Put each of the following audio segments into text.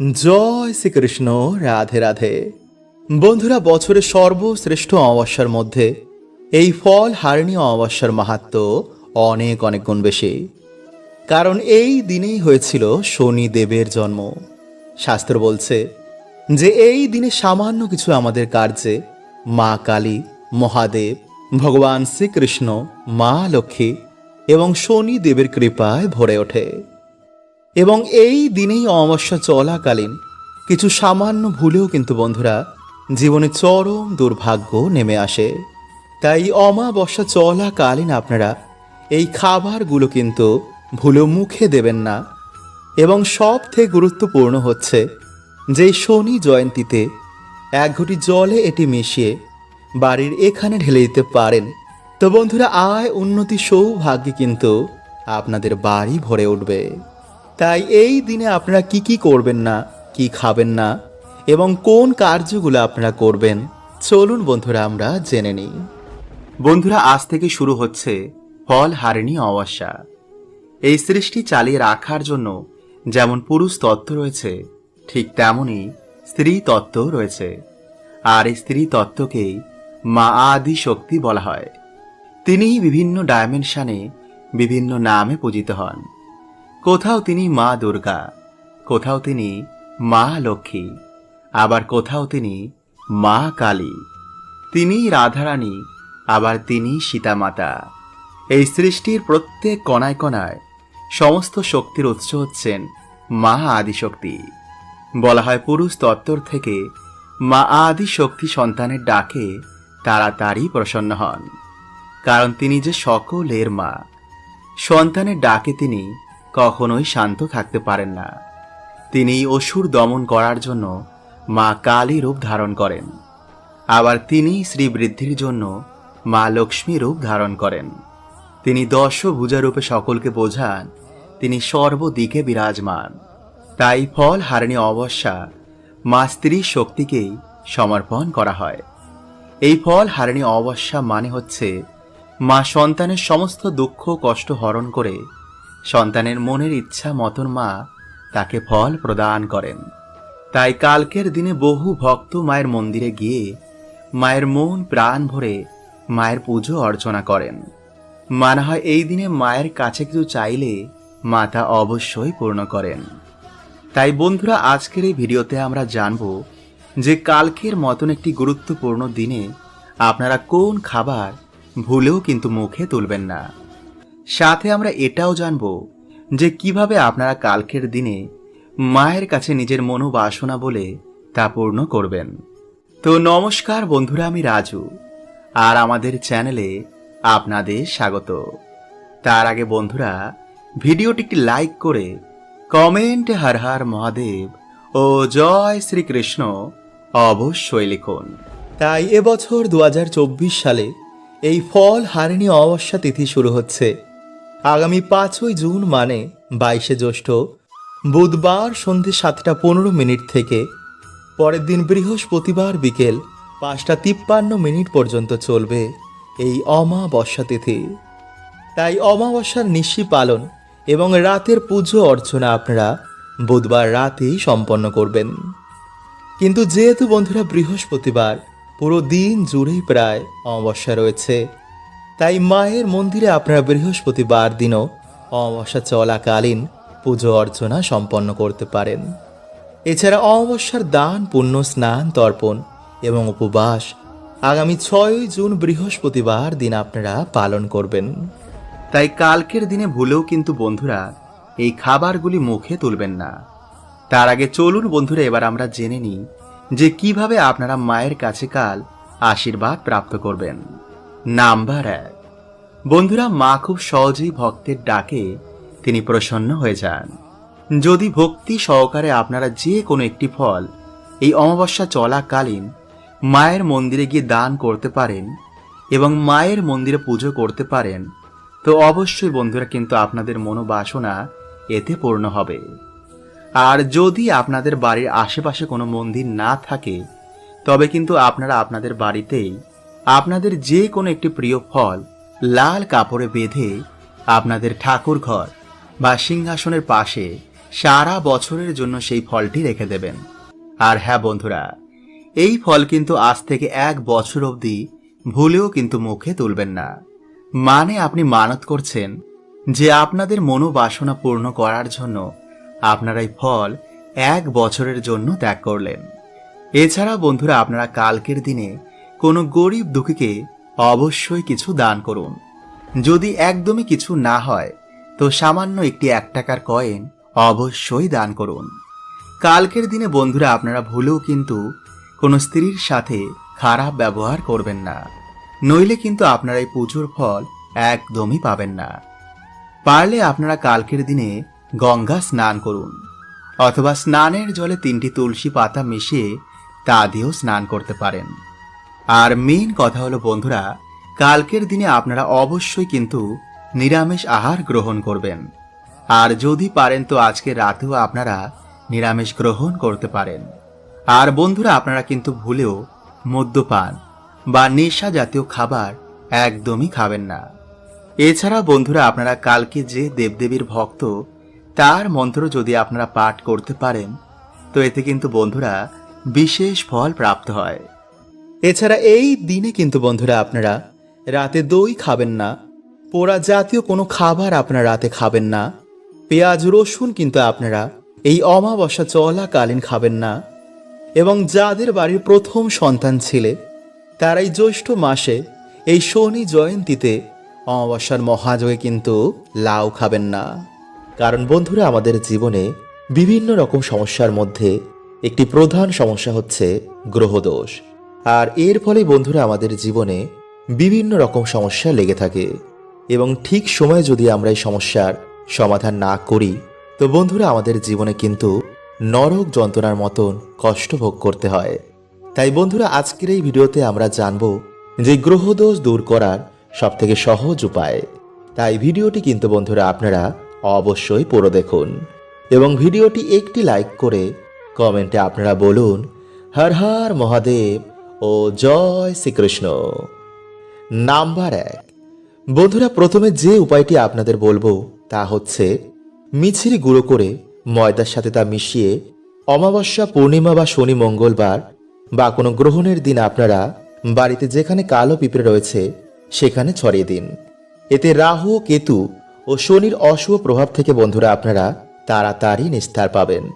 জয় শ্রীকৃষ্ণ, রাধে রাধে। বন্ধুরা, বছরের সর্বশ্রেষ্ঠ অমাবস্যার মধ্যে এই ফল হারিণী অমাবস্যার মাহাত্ম অনেক অনেক গুণ বেশি। কারণ এই দিনেই হয়েছিল শনি দেবের জন্ম। শাস্ত্র বলছে যে এই দিনে সামান্য কিছু আমাদের কার্যে মা কালী, মহাদেব, ভগবান শ্রীকৃষ্ণ, মা লক্ষ্মী এবং শনি দেবের কৃপায় ভরে ওঠে। এবং এই দিনেই অমাবস্যা চলাকালীন কিছু সামান্য ভুলেও কিন্তু বন্ধুরা জীবনে চরম দুর্ভাগ্য নেমে আসে। তাই অমাবস্যা চলাকালীন আপনারা এই খাবারগুলো কিন্তু ভুলেও মুখে দেবেন না। এবং সব থেকে গুরুত্বপূর্ণ হচ্ছে যে শনি জয়ন্তীতে এক ঘটি জলে এটি মিশিয়ে বাড়ির এখানে ঢেলে দিতে পারেন। তো বন্ধুরা, আয়, উন্নতি, সৌভাগ্যে কিন্তু আপনাদের বাড়ি ভরে উঠবে। তাই এই দিনে আপনারা কি কি করবেন না, কি খাবেন না, এবং কোন কার্যগুলো আপনারা করবেন? চলুন বন্ধুরা, আমরা জেনে নিই। বন্ধুরা, আজ থেকে শুরু হচ্ছে ফল হারিণী অমাবস্যা। এই সৃষ্টি চালিয়ে রাখার জন্য যেমন পুরুষ তত্ত্ব রয়েছে, ঠিক তেমনই স্ত্রী তত্ত্ব রয়েছে। আর এই স্ত্রী তত্ত্বকেই মা আদি শক্তি বলা হয়। তিনিই বিভিন্ন ডাইমেনশনে বিভিন্ন নামে পূজিত হন। কোথাও তিনি মা দুর্গা, কোথাও তিনি মা লক্ষ্মী, আবার কোথাও তিনি মা কালী। তিনিই রাধারানী, আবার তিনি সীতামাতা। এই সৃষ্টির প্রত্যেক কণায় কণায় সমস্ত শক্তির উৎস হচ্ছেন মা আদিশক্তি। বলা হয় পুরুষ তত্ত্বর থেকে মা আদি শক্তি সন্তানের ডাকে তাড়াতাড়ি প্রসন্ন হন। কারণ তিনি যে সকলের মা, সন্তানের ডাকে তিনি কখনোই শান্ত থাকতে পারেন না। তিনি অসুর দমন করার জন্য মা কালী রূপ ধারণ করেন। আবার তিনি শ্রী বৃদ্ধির জন্য মা লক্ষ্মী রূপ ধারণ করেন। তিনি রূপে সকলকে বোঝান, তিনি সর্বদিকে বিরাজমান। তাই ফল হারিণী অবস্যা মা স্ত্রী শক্তিকেই সমর্পণ করা হয়। এই ফল হারিণী অবস্যা মানে হচ্ছে মা সন্তানের সমস্ত দুঃখ কষ্ট হরণ করে সন্তানের মনের ইচ্ছা মতন মা তাকে ফল প্রদান করেন। তাই কালকের দিনে বহু ভক্ত মায়ের মন্দিরে গিয়ে মায়ের মন প্রাণ ভরে মায়ের পুজো অর্চনা করেন। মানা হয় এই দিনে মায়ের কাছে কিছু চাইলে মা তা অবশ্যই পূর্ণ করেন। তাই বন্ধুরা, আজকের এই ভিডিওতে আমরা জানব যে কালকের মতন একটি গুরুত্বপূর্ণ দিনে আপনারা কোন খাবার ভুলেও কিন্তু মুখে তুলবেন না। সাথে আমরা এটাও জানব যে কীভাবে আপনারা কালকের দিনে মায়ের কাছে নিজের মনোবাসনা বলে তা পূর্ণ করবেন। তো নমস্কার বন্ধুরা, আমি রাজু, আর আমাদের চ্যানেলে আপনাদের স্বাগত। তার আগে বন্ধুরা, ভিডিওটি লাইক করে কমেন্ট হর হর মহাদেব ও জয় শ্রীকৃষ্ণ অবশ্যই লিখুন। তাই এবছর দু হাজার চব্বিশ সালে এই ফল হারিণী অমাবস্যা তিথি শুরু হচ্ছে। আগামী পাঁচই জুন মানে বাইশে জ্যৈষ্ঠ বুধবার সন্ধে সাতটা পনেরো মিনিট থেকে পরের দিন বৃহস্পতিবার বিকেল পাঁচটা তিপ্পান্ন মিনিট পর্যন্ত চলবে এই অমাবস্যা তিথি। তাই অমাবস্যার নিশি পালন এবং রাতের পুজো অর্চনা আপনারা বুধবার রাতেই সম্পন্ন করবেন। কিন্তু যেহেতু বন্ধুরা বৃহস্পতিবার পুরো দিন জুড়েই প্রায় অমাবস্যা রয়েছে তাই মায়ের মন্দিরে আপনারা বৃহস্পতিবার দিনও অমাবস্যা চলাকালীন পুজো অর্চনা সম্পন্ন করতে পারেন। এছাড়া অমাবস্যার দান, পুণ্য, স্নান, তর্পণ এবং উপবাস আগামী ছয়ই জুন বৃহস্পতিবার দিন আপনারা পালন করবেন। তাই কালকের দিনে ভুলেও কিন্তু বন্ধুরা এই খাবারগুলি মুখে তুলবেন না। তার আগে চলুন বন্ধুরা, এবার আমরা জেনে নিই যে কীভাবে আপনারা মায়ের কাছে কাল আশীর্বাদ প্রাপ্ত করবেন। নাম্বার এক। বন্ধুরা, মা খুব সহজেই ভক্তের ডাকে তিনি প্রসন্ন হয়ে যান। যদি ভক্তি সহকারে আপনারা যে কোনো একটি ফল এই অমাবস্যা চলাকালীন মায়ের মন্দিরে গিয়ে দান করতে পারেন এবং মায়ের মন্দিরে পুজো করতে পারেন, তো অবশ্যই বন্ধুরা কিন্তু আপনাদের মনোবাসনা এতে পূর্ণ হবে। আর যদি আপনাদের বাড়ির আশেপাশে কোনো মন্দির না থাকে, তবে কিন্তু আপনারা আপনাদের বাড়িতেই আপনাদের যে কোনো একটি প্রিয় ফল লাল কাপড়ে বেঁধে আপনাদের ঠাকুর ঘর বা সিংহাসনের পাশে সারা বছরের জন্য সেই ফলটি রেখে দেবেন। আর হ্যাঁ বন্ধুরা, এই ফল কিন্তু আজ থেকে এক বছর অবধি ভুলেও কিন্তু মুখে তুলবেন না। মানে আপনি মানত করছেন যে আপনাদের মনোবাসনা পূর্ণ করার জন্য আপনারা এই ফল এক বছরের জন্য ত্যাগ করলেন। এছাড়া বন্ধুরা, আপনারা কালকের দিনে কোনো গরিব দুঃখীকে অবশ্যই কিছু দান করুন। যদি একদমই কিছু না হয়, তো সামান্য একটি এক টাকার কয়েন অবশ্যই দান করুন। কালকের দিনে বন্ধুরা, আপনারা ভুলেও কিন্তু কোনো স্ত্রীর সাথে খারাপ ব্যবহার করবেন না। নইলে কিন্তু আপনারা এই পুজোর ফল একদমই পাবেন না। পারলে আপনারা কালকের দিনে গঙ্গা স্নান করুন, অথবা স্নানের জলে তিনটি তুলসী পাতা মিশিয়ে তা দিয়েও স্নান করতে পারেন। আর মেইন কথা হলো, বন্ধুরা, কালকের দিনে আপনারা অবশ্যই কিন্তু নিরামিষ আহার গ্রহণ করবেন। আর যদি পারেন তো আজকে রাতেও আপনারা নিরামিষ গ্রহণ করতে পারেন। আর বন্ধুরা, আপনারা কিন্তু ভুলেও মদ্যপান বা নেশা জাতীয় খাবার একদমই খাবেন না। এছাড়া বন্ধুরা, আপনারা কালকে যে দেবদেবীর ভক্ত, তার মন্ত্র যদি আপনারা পাঠ করতে পারেন, তো এতে কিন্তু বন্ধুরা বিশেষ ফল প্রাপ্ত হয়। এছাড়া এই দিনে কিন্তু, বন্ধুরা, আপনারা রাতে দই খাবেন না, পোড়া জাতীয় কোনো খাবার আপনারা রাতে খাবেন না, পেঁয়াজ, রসুন কিন্তু আপনারা এই অমাবস্যা চলাকালীন খাবেন না। এবং যাদের বাড়ির প্রথম সন্তান ছিলে, তারাই জ্যৈষ্ঠ মাসে এই শনি জয়ন্তীতে অমাবস্যার মহাযোগে কিন্তু লাউ খাবেন না। কারণ, বন্ধুরা, আমাদের জীবনে বিভিন্ন রকম সমস্যার মধ্যে একটি প্রধান সমস্যা হচ্ছে গ্রহদোষ। আর এর ফলে বন্ধুরা আমাদের জীবনে বিভিন্ন রকম সমস্যা লেগে থাকে। এবং ঠিক সময়ে যদি আমরা এই সমস্যার সমাধান না করি, তো বন্ধুরা আমাদের জীবনে কিন্তু নরক যন্ত্রণার মতন কষ্ট ভোগ করতে হয়। তাই বন্ধুরা আজকের এই ভিডিওতে আমরা জানব যে গ্রহদোষ দূর করার সব থেকে সহজ উপায়। তাই ভিডিওটি কিন্তু বন্ধুরা আপনারা অবশ্যই পুরো দেখুন। এবং ভিডিওটি একটি লাইক করে কমেন্টে আপনারা বলুন, হর হর মহাদেব। ও জয় শ্রীকৃষ্ণ। নাম্বার এক। বন্ধুরা, প্রথমে যে উপায়টি আপনাদের বলব তা হচ্ছে, মিছিরি গুঁড়ো করে ময়দার সাথে তা মিশিয়ে অমাবস্যা, পূর্ণিমা বা শনি মঙ্গলবার বা কোনো গ্রহণের দিন আপনারা বাড়িতে যেখানে কালো পিঁপড়ে রয়েছে, সেখানে ছড়িয়ে দিন। এতে রাহু, কেতু ও শনির অশুভ প্রভাব থেকে বন্ধুরা আপনারা তাড়াতাড়ি নিস্তার পাবেন।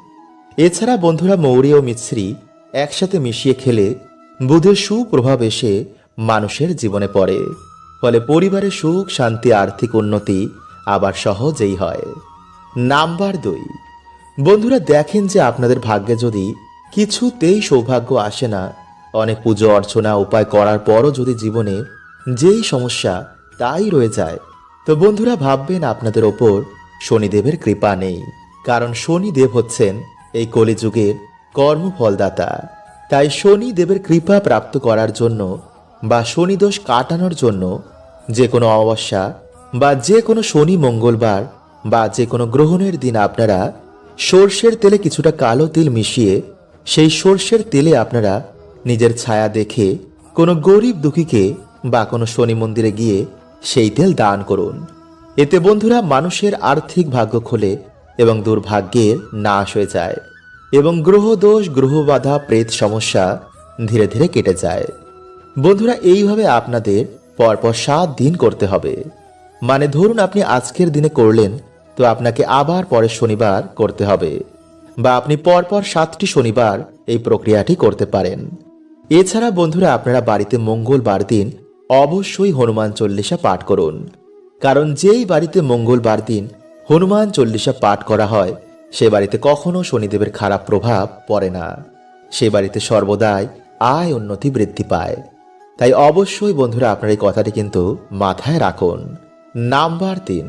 এছাড়া বন্ধুরা মৌরি ও মিছরি একসাথে মিশিয়ে খেলে বুধের সুপ্রভাব এসে মানুষের জীবনে পড়ে। ফলে পরিবারের সুখ, শান্তি, আর্থিক উন্নতি আবার সহজেই হয়। নাম্বার দুই, বন্ধুরা দেখেন যে আপনাদের ভাগ্যে যদি কিছুতেই সৌভাগ্য আসে না, অনেক পুজো, অর্চনা, উপায় করার পরও যদি জীবনে যেই সমস্যা তাই রয়ে যায়, তো বন্ধুরা ভাববেন আপনাদের ওপর শনিদেবের কৃপা নেই। কারণ শনিদেব হচ্ছেন এই কলিযুগের কর্মফলদাতা। তাই শনিদেবের কৃপা প্রাপ্ত করার জন্য বা শনিদোষ কাটানোর জন্য যে কোনো অমাবস্যা বা যে কোনো শনি মঙ্গলবার বা যে কোনো গ্রহণের দিন আপনারা সর্ষের তেলে কিছুটা কালো তিল মিশিয়ে সেই সর্ষের তেলে আপনারা নিজের ছায়া দেখে কোনো গরিব দুঃখীকে বা কোনো শনি মন্দিরে গিয়ে সেই তেল দান করুন। এতে বন্ধুরা মানুষের আর্থিক ভাগ্য খোলে এবং দুর্ভাগ্যের নাশ হয়ে যায়। এবং গ্রহদোষ, গ্রহবাধা, প্রেত সমস্যা ধীরে ধীরে কেটে যায়। বন্ধুরা, এইভাবে আপনাদের পরপর সাত দিন করতে হবে। মানে ধরুন আপনি আজকের দিনে করলেন, তো আপনাকে আবার পরের শনিবার করতে হবে বা আপনি পরপর সাতটি শনিবার এই প্রক্রিয়াটি করতে পারেন। এছাড়া বন্ধুরা, আপনারা বাড়িতে মঙ্গলবার দিন অবশ্যই হনুমান চল্লিশা পাঠ করুন। কারণ যেই বাড়িতে মঙ্গলবার দিন হনুমান চল্লিশা পাঠ করা হয় সে বাড়িতে কখনো শনিদেবের খারাপ প্রভাব পড়ে না। সে বাড়িতে সর্বদাই আয় উন্নতি বৃদ্ধি পায়। তাই অবশ্যই বন্ধুরা আপনার এই কথাটি কিন্তু মাথায় রাখুন। নাম্বার তিন,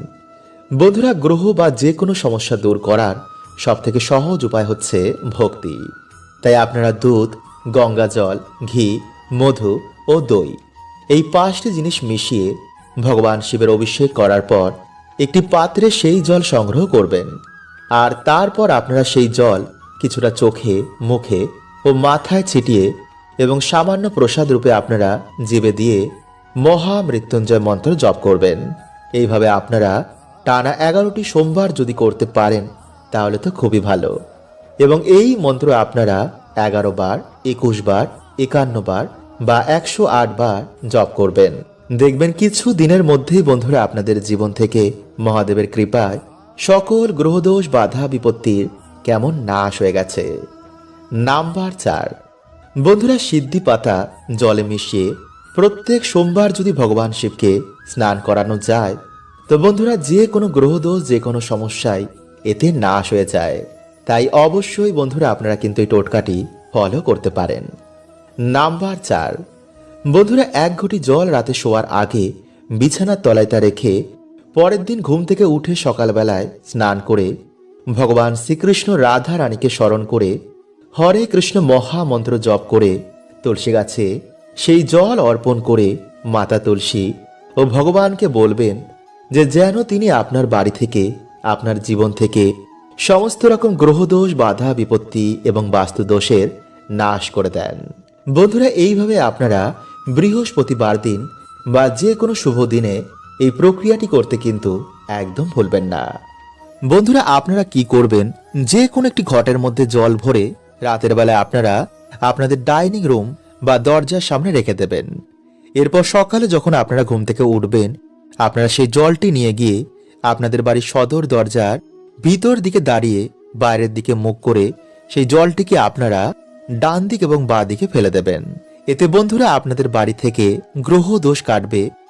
বন্ধুরা গ্রহ বা যে কোনো সমস্যা দূর করার সব থেকে সহজ উপায় হচ্ছে ভক্তি। তাই আপনারা দুধ, গঙ্গা জল, ঘি, মধু ও দই এই পাঁচটি জিনিস মিশিয়ে ভগবান শিবের অভিষেক করার পর একটি পাত্রে সেই জল সংগ্রহ করবেন। আর তারপর আপনারা সেই জল কিছুটা চোখে, মুখে ও মাথায় ছিটিয়ে এবং সামান্য প্রসাদ রূপে আপনারা জিবে দিয়ে মহা মৃত্যুঞ্জয় মন্ত্র জপ করবেন। এইভাবে আপনারা টানা এগারোটি সোমবার যদি করতে পারেন, তাহলে তো খুবই ভালো। এবং এই মন্ত্র আপনারা এগারো বার, একুশ বার, একান্ন বার বা একশো আট বার জপ করবেন। দেখবেন কিছু দিনের মধ্যেই বন্ধুরা আপনাদের জীবন থেকে মহাদেবের কৃপায় সকল গ্রহদোষ বাধা বিপত্তির কেমন নাশ হয়ে গেছে। নাম্বার চার। বন্ধুরা, সিদ্ধি পাতা জলে মিশিয়ে প্রত্যেক সোমবার যদি ভগবান শিবকে স্নান করানো যায়, তো বন্ধুরা, যে কোনো গ্রহদোষ, যে কোনো সমস্যায় এতে নাশ হয়ে যায়। তাই অবশ্যই বন্ধুরা, আপনারা কিন্তু এই টোটকাটি ফলো করতে পারেন। নাম্বার চার। বন্ধুরা, এক ঘটি জল রাতে শোয়ার আগে বিছানার তলায় তা রেখে পরের দিন ঘুম থেকে উঠে সকালবেলায় স্নান করে ভগবান শ্রীকৃষ্ণ রাধা রানীকে স্মরণ করে হরে কৃষ্ণ মহামন্ত্র জপ করে তুলসী গাছে সেই জল অর্পণ করে মাতা তুলসী ও ভগবানকে বলবেন যে যেন তিনি আপনার বাড়ি থেকে, আপনার জীবন থেকে সমস্ত রকম গ্রহদোষ, বাধা, বিপত্তি এবং বাস্তুদোষের নাশ করে দেন। বন্ধুরা, এইভাবে আপনারা বৃহস্পতিবার দিন বা যে কোনো শুভ দিনে এই প্রক্রিয়াটি করতে কিন্তু একদম ভুলবেন না। বন্ধুরা, আপনারা কি করবেন? যে কোনো একটি ঘটের মধ্যে জল ভরে রাতের বেলায় আপনারা আপনাদের ডাইনিং রুম বা দরজার সামনে রেখে দেবেন। এরপর সকালে যখন আপনারা ঘুম থেকে উঠবেন, আপনারা সেই জলটি নিয়ে গিয়ে আপনাদের বাড়ির সদর দরজার ভিতর দিকে দাঁড়িয়ে বাইরের দিকে মুখ করে সেই জলটিকে আপনারা ডান দিক এবং বাঁ দিকে ফেলে দেবেন। এতে বন্ধুরা, আপনাদের বাড়ি থেকে গ্রহ দোষ কাটবে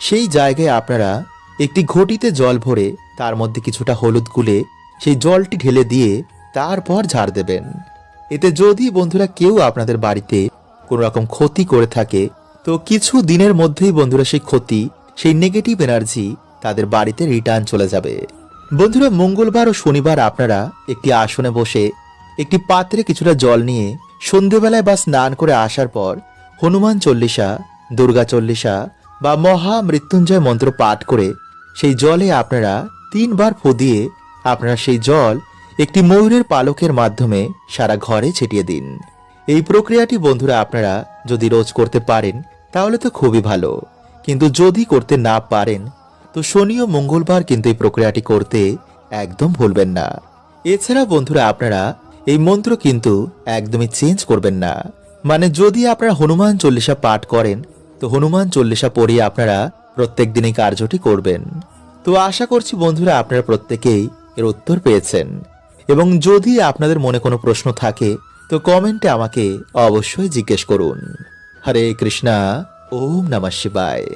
সেই জায়গায় আপনারা একটি ঘটিতে জল ভরে তার মধ্যে কিছুটা হলুদ গুলে সেই জলটি ঢেলে দিয়ে তারপর ঝাড় দেবেন। এতে যদি বন্ধুরা কেউ আপনাদের বাড়িতে কোনো রকম ক্ষতি করে থাকে, তো কিছু দিনের মধ্যেই বন্ধুরা সেই ক্ষতি, সেই নেগেটিভ এনার্জি তাদের বাড়িতে রিটার্ন চলে যাবে। বন্ধুরা, মঙ্গলবার ও শনিবার আপনারা একটি আসনে বসে একটি পাত্রে কিছুটা জল নিয়ে সন্ধেবেলায় বা স্নান করে আসার পর হনুমান চল্লিশা, দুর্গা চল্লিশা বা মহা মৃত্যুঞ্জয় মন্ত্র পাঠ করে সেই জলে আপনারা তিনবার ফু দিয়ে আপনারা সেই জল একটি ময়ূরের পালকের মাধ্যমে সারা ঘরে ছিটিয়ে দিন। এই প্রক্রিয়াটি বন্ধুরা আপনারা যদি রোজ করতে পারেন, তাহলে তো খুবই ভালো। কিন্তু যদি করতে না পারেন, তো শনি ও মঙ্গলবার কিন্তু এই প্রক্রিয়াটি করতে একদম ভুলবেন না। এছাড়া বন্ধুরা আপনারা এই মন্ত্র কিন্তু একদমই চেঞ্জ করবেন না। মানে যদি আপনারা হনুমান চল্লিশা পাঠ করেন তো হনুমান চল্লিশা পড়িয়ে আপনারা প্রত্যেক দিনই কার্যটি করবেন। তো আশা করছি বন্ধুরা আপনারা প্রত্যেকেই এর উত্তর পেয়েছেন। এবং যদি আপনাদের মনে কোনো প্রশ্ন থাকে, তো কমেন্টে আমাকে অবশ্যই জিজ্ঞেস করুন। হরে কৃষ্ণা, ওম নমঃ শিবায়।